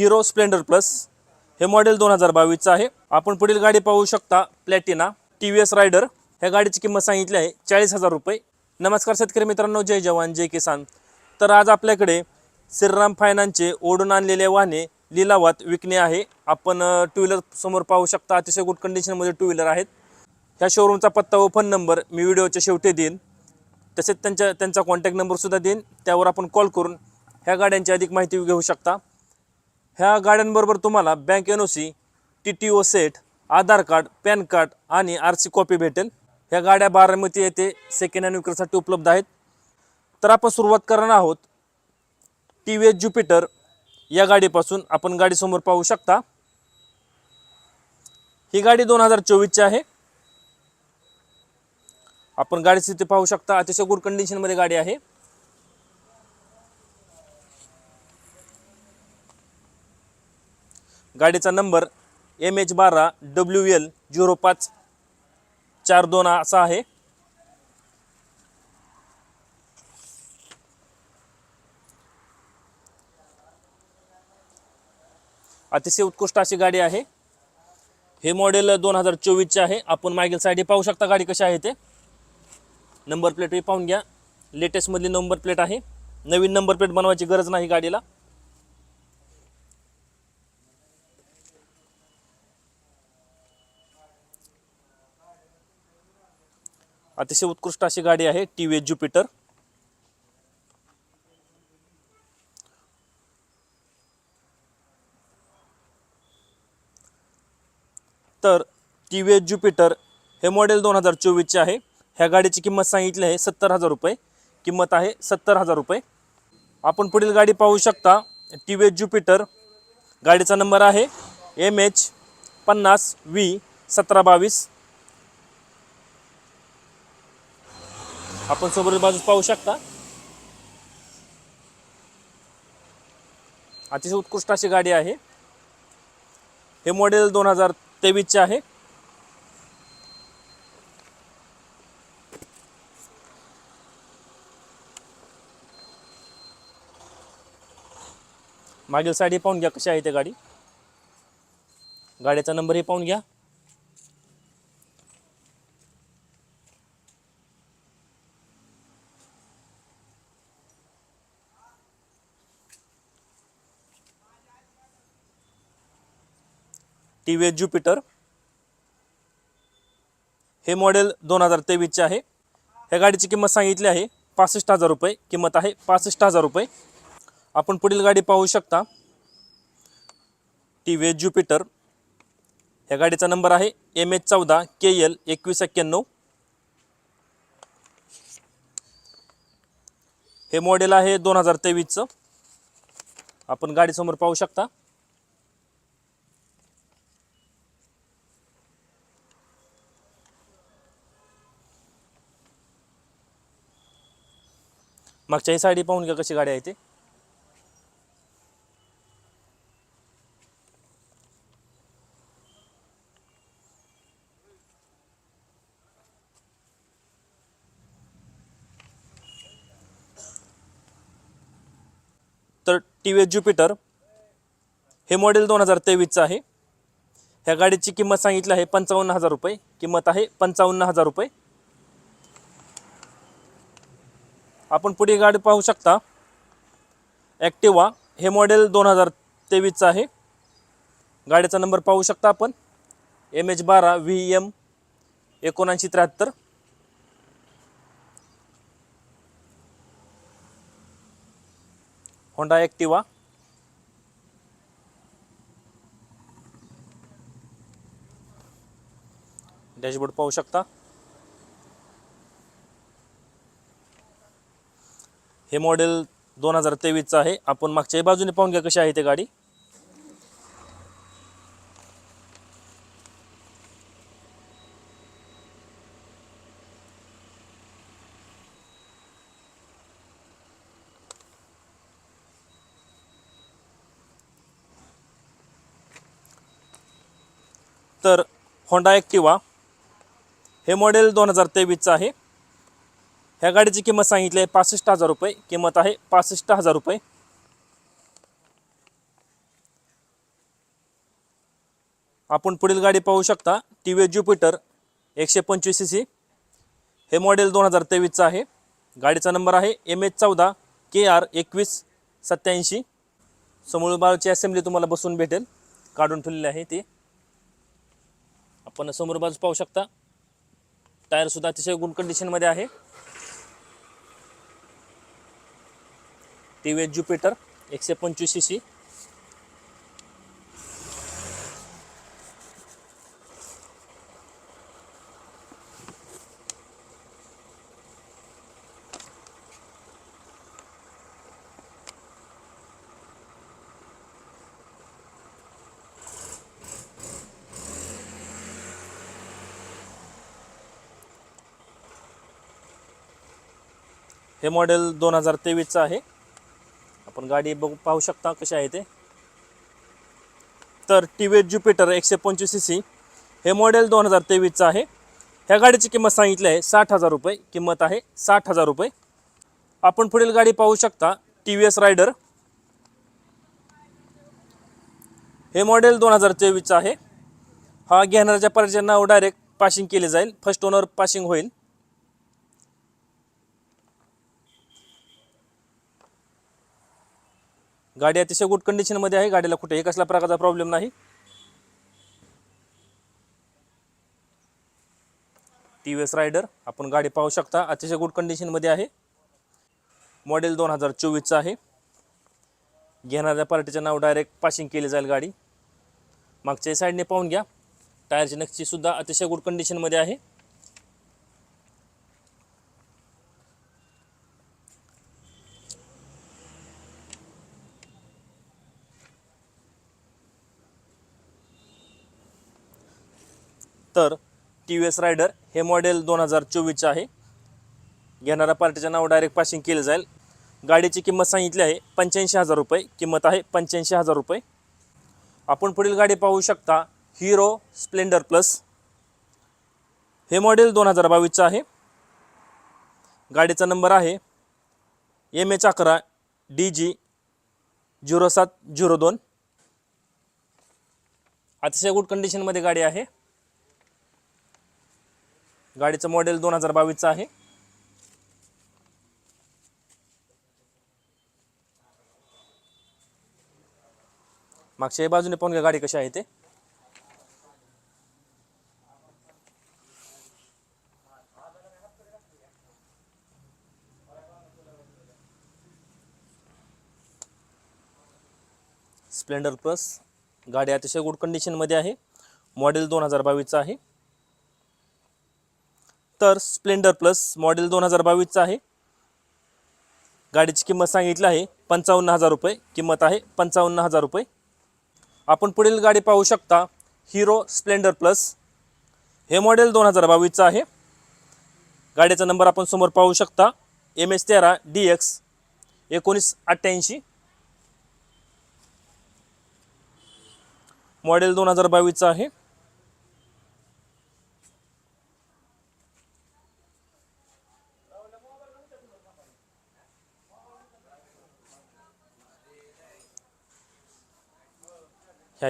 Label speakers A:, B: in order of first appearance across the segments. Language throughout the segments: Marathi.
A: हिरो स्प्लेंडर प्लस हे मॉडेल दोन हजार बावीसचं आहे. आपण पुढील गाडी पाहू शकता Platina T V S Raider ह्या गाडीची किंमत सांगितली आहे चाळीस हजार रुपये. नमस्कार शेतकरी मित्रांनो जय जवान जय किसान. तर आज आपल्याकडे श्रीराम फायनान्सचे ओढून आणलेले वाहने लिलावात विकणे आहे. आपण टू व्हीलर समोर पाहू शकता अतिशय गुड कंडिशनमध्ये टू व्हीलर आहेत. ह्या शोरूमचा पत्ता व फोन नंबर मी व्हिडिओच्या शेवटी देईन. तसेच त्यांच्या त्यांचा कॉन्टॅक्ट नंबरसुद्धा देईन. त्यावर आपण कॉल करून ह्या गाड्यांची अधिक माहिती घेऊ शकता. ह्या गाड्यांबरोबर तुम्हाला bank N O C T T O set Aadhaar card PAN card आणि आर सी कॉपी भेटेल. ह्या गाड्या बारामती येथे सेकंड हँड विक्रीसाठी उपलब्ध आहेत. तर आपण सुरुवात करणार आहोत टी व्ही एस ज्युपिटर या गाडीपासून. आपण गाडीसमोर पाहू शकता. ही गाडी दोन हजार चोवीसची आहे. आपण गाडी स्थिती पाहू शकता. अतिशय गुड कंडिशनमध्ये गाडी आहे. गाडीचा नंबर एम एच बारा डब्ल्यू एल झिरो पाच चार दोन असा आहे. अतिशय उत्कृष्ट अशी गाडी आहे. हे मॉडेल दोन हजार चोवीसचे आहे. आपण मागील साईडे पाहू शकता गाडी कशी आहे ते. नंबर प्लेटही पाहून घ्या. लेटेस्टमधली नंबर प्लेट आहे. नवीन नंबर प्लेट बनवायची गरज नाही गाडीला. अतिशय उत्कृष्ट अशी गाडी आहे टी व्ही ज्युपिटर. तर टी व्ही एस ज्युपिटर हे मॉडेल दोन हजार चोवीसचे आहे. ह्या गाडीची किंमत सांगितली आहे सत्तर हजार रुपये. किंमत आहे सत्तर हजार रुपये. आपण पुढील गाडी पाहू शकता. टी व्ही एस ज्युपिटर गाडीचा नंबर आहे एम एच पन्नास व्ही सतरा बावीस. आपण समोर बाजूस पाहू शकता. अतिशय उत्कृष्ट अशी गाडी आहे. हे मॉडेल दोन हजार तेवीसचे आहे. मागील साईड हे पाहून घ्या कशी आहे ते गाडी. गाडीचा नंबर हे पाहून घ्या. T V S Jupiter. हे मॉडेल दोन हजार तेवीसचे आहे. ह्या गाडीची किंमत सांगितली आहे पासष्ट हजार रुपये. किंमत आहे पासष्ट हजार रुपये. आपण पुढील गाडी पाहू शकता. T V S Jupiter. ह्या गाडीचा नंबर आहे एम एच चौदा के एल एकवीस एक्क्याण्णव. हे मॉडेल आहे दोन हजार तेवीसचं. आपण गाडीसमोर पाहू शकता. मागच्याही साडी पाहून घ्या कशी गाडी आहे ते. तर टी व्ही एस ज्युपिटर हे मॉडेल दोन हजार तेवीसचं आहे. ह्या गाडीची किंमत सांगितली आहे पंचावन्न हजार रुपये. किंमत आहे पंचावन्न हजार रुपये. आपण पुढे गाडी पाहू शकता. ॲक्टिवा हे मॉडेल दोन हजार तेवीसचं आहे. गाडीचा नंबर पाहू शकता आपण. एम एच बारा व्ही एम एकोणऐंशी त्र्याहत्तर. होंडा ॲक्टिवा डॅशबोर्ड पाहू शकता. हे मॉडेल दोन हजार तेवीसचं आहे. आपण मागच्याही बाजूने पाहून घ्या कशी आहे ते गाडी. तर होंडा ॲक्टिवा हे मॉडेल दोन हजार तेवीसचं आहे. ह्या गाडीची किंमत सांगितली आहे पासष्ट हजार रुपये. किंमत आहे पासष्ट हजार रुपये. आपण पुढील गाडी पाहू शकता. टी व्ही ज्युपिटर एकशे पंचवीस सी सी हे मॉडेल दोन हजार तेवीसचं आहे. गाडीचा नंबर आहे एम एच चौदा के आर एकवीस सत्याऐंशी समोर बाजूची असेंब्ली तुम्हाला बसून भेटेल. काढून ठेवलेली आहे ती. आपण समोर बाजू पाहू शकता. टायरसुद्धा अतिशय गुड कंडिशनमध्ये आहे. टी व्ही ज्युपिटर एकशे पंचवीस सी सी हे मॉडेल दोन हजार तेवीसचं आहे. आपण गाडी बघू पाहू शकता कशी आहे ते. तर टी व्ही ज्युपिटर एकशे पंचवीस सी सी हे मॉडेल दोन हजार तेवीसचं आहे. ह्या गाडीची किंमत सांगितली आहे साठ हजार रुपये. किंमत आहे साठ हजार रुपये. आपण पुढील गाडी पाहू शकता टी व्ही एस रायडर हे मॉडेल दोन हजार तेवीसचं आहे. हा घेणाऱ्याच्या पर्याय नाव डायरेक्ट पासिंग केले जाईल. फर्स्ट ओनर पासिंग होईल. गाडी अतिशय गुड कंडिशनमध्ये आहे गाडीला कुठेही कसल्या प्रकारचा प्रॉब्लेम नाही. टी व्ही एस रायडर आपण गाडी पाहू शकता अतिशय गुड कंडिशनमध्ये आहे. मॉडेल दोन हजार चोवीसचं आहे. घेणाऱ्या पार्टीचं नाव डायरेक्ट पासिंग केली जाईल गाडी. मागच्या साईडने पाहून घ्या. टायरची नक्षीसुद्धा अतिशय गुड कंडिशनमध्ये आहे. तर टी व्ही एस रायडर हे मॉडेल दोन हजार चोवीसचे आहे. घेणाऱ्या पार्टीचं नाव डायरेक्ट पासिंग केलं जाईल. गाडीची किंमत सांगितली आहे पंच्याऐंशी हजार रुपये. किंमत आहे पंच्याऐंशी हजार रुपये. आपण पुढील गाडी पाहू शकता हिरो स्प्लेंडर प्लस हे मॉडेल दोन हजार बावीसचं आहे. गाडीचा नंबर आहे एम एच अकरा डी जी झिरो सात झिरो दोन. अतिशय गुड कंडिशनमध्ये गाडी आहे. गाडीचं मॉडेल दोन हजार बावीसचं आहे. मागच्या बाजूने पाहून घ्या गाडी कशी आहे ते. स्प्लेंडर प्लस गाडी अतिशय गुड कंडिशनमध्ये आहे. मॉडेल दोन हजार बावीसचं आहे. तर स्प्लेंडर प्लस मॉडेल दोन हजार बावीसचं आहे. गाडीची किंमत सांगितली आहे पंचावन्न हजार रुपये. किंमत आहे पंचावन्न हजार रुपये. आपण पुढील गाडी पाहू शकता हिरो स्प्लेंडर प्लस हे मॉडेल दोन हजार बावीसचं आहे. गाडीचा नंबर आपण समोर पाहू शकता एम एच तेरा डी एक्स एकोणीस अठ्ठ्याऐंशी. मॉडेल दोन हजार बावीसचं आहे.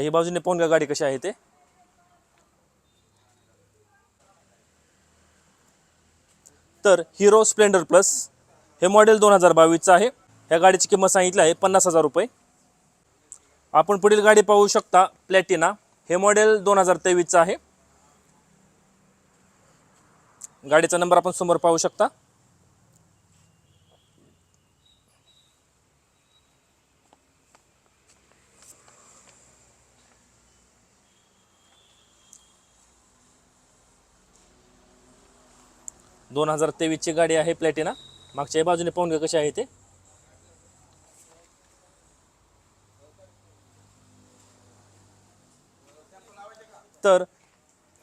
A: हे बाजूने पाहून का गाडी कशी आहे ते? तर हिरो स्प्लेंडर प्लस हे मॉडेल दोन हजार बावीसचं आहे. ह्या गाडीची किंमत सांगितली आहे पन्नास हजार रुपये. आपण पुढील गाडी पाहू शकता प्लॅटिना. हे मॉडेल दोन हजार तेवीसचं आहे. गाडीचा नंबर आपण समोर पाहू शकता. दोन हजार तेवीसची गाडी आहे प्लॅटिना मागच्या बाजूने पाहून घ्या कशी आहे ते? तर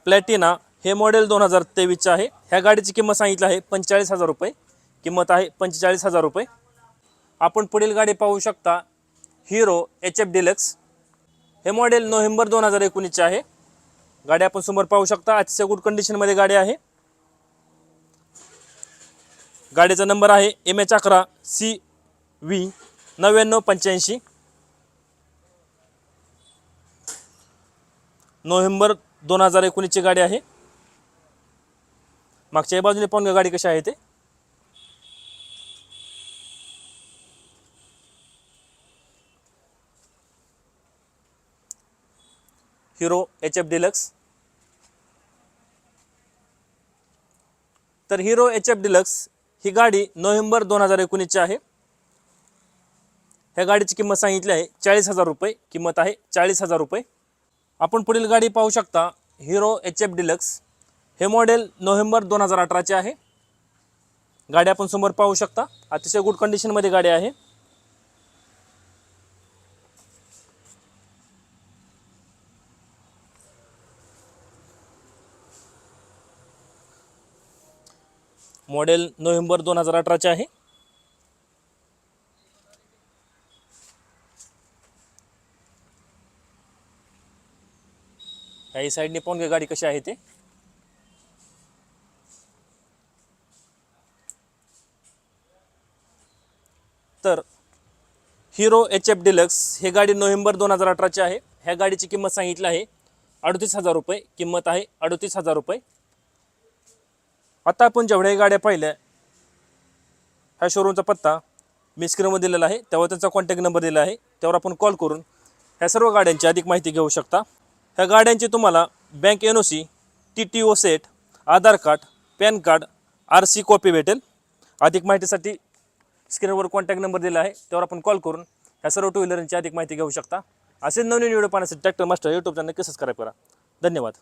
A: प्लॅटिना हे मॉडेल दोन हजार तेवीसचं आहे. ह्या गाडीची किंमत सांगितली आहे पंचेचाळीस हजार रुपये. किंमत आहे पंचेचाळीस हजार रुपये. आपण पुढील गाडी पाहू शकता हिरो एच एफ डिलक्स हे मॉडेल नोव्हेंबर दोन हजार एकोणीसचे आहे. गाडी आपण समोर पाहू शकता. अतिशय गुड कंडिशनमध्ये गाडी आहे. गाडीचा नंबर आहे एम एच अकरा सी व्ही नव्याण्णव पंच्याऐंशी. नोव्हेंबर दोन हजार एकोणीसची गाडी आहे. मागच्या बाजूने पाहून गाडी कशी आहे ते. Hero H F Deluxe. तर हिरो एच एफ डिलक्स ही गाडी नोव्हेंबर दोन हजार एकोणीसची आहे. ह्या गाडीची किंमत सांगितली आहे चाळीस हजार रुपये. किंमत आहे चाळीस हजार रुपये. आपण पुढील गाडी पाहू शकता. Hero H F Deluxe. हे मॉडेल नोव्हेंबर दोन हजार अठराचे आहे. गाडी आपण समोर पाहू शकता. अतिशय गुड कंडिशनमध्ये गाडी आहे. मॉडेल नोव्हेंबर दोन हजार अठराचे आहे. काही साईडने पाहून घ्या गाडी कशी आहे ते? तर हिरो एच एफ डिलक्स हे गाडी नोव्हेंबर दोन हजार अठराची आहे. ह्या गाडीची किंमत सांगितली आहे अडतीस हजार रुपये. किंमत आहे अडतीस हजार रुपये. आता आपण जेवढ्याही गाड्या पाहिल्या ह्या शोरूमचा पत्ता मी स्क्रीनवर दिलेला आहे. त्यावर त्यांचा कॉन्टॅक्ट नंबर दिला आहे. त्यावर आपण कॉल करून ह्या सर्व गाड्यांची अधिक माहिती घेऊ शकता. ह्या गाड्यांची तुम्हाला bank N O C T T O set Aadhaar card PAN card R C copy भेटेल. अधिक माहितीसाठी स्क्रीनवर कॉन्टॅक्ट नंबर दिला आहे. त्यावर आपण कॉल करून ह्या सर्व टू व्हीलरची अधिक माहिती घेऊ शकता. असे नवीन व्हिडिओ पाहण्यासाठी ट्रॅक्टर मास्टर यूट्यूब चॅनल नक्की सबस्क्राईब करा. धन्यवाद.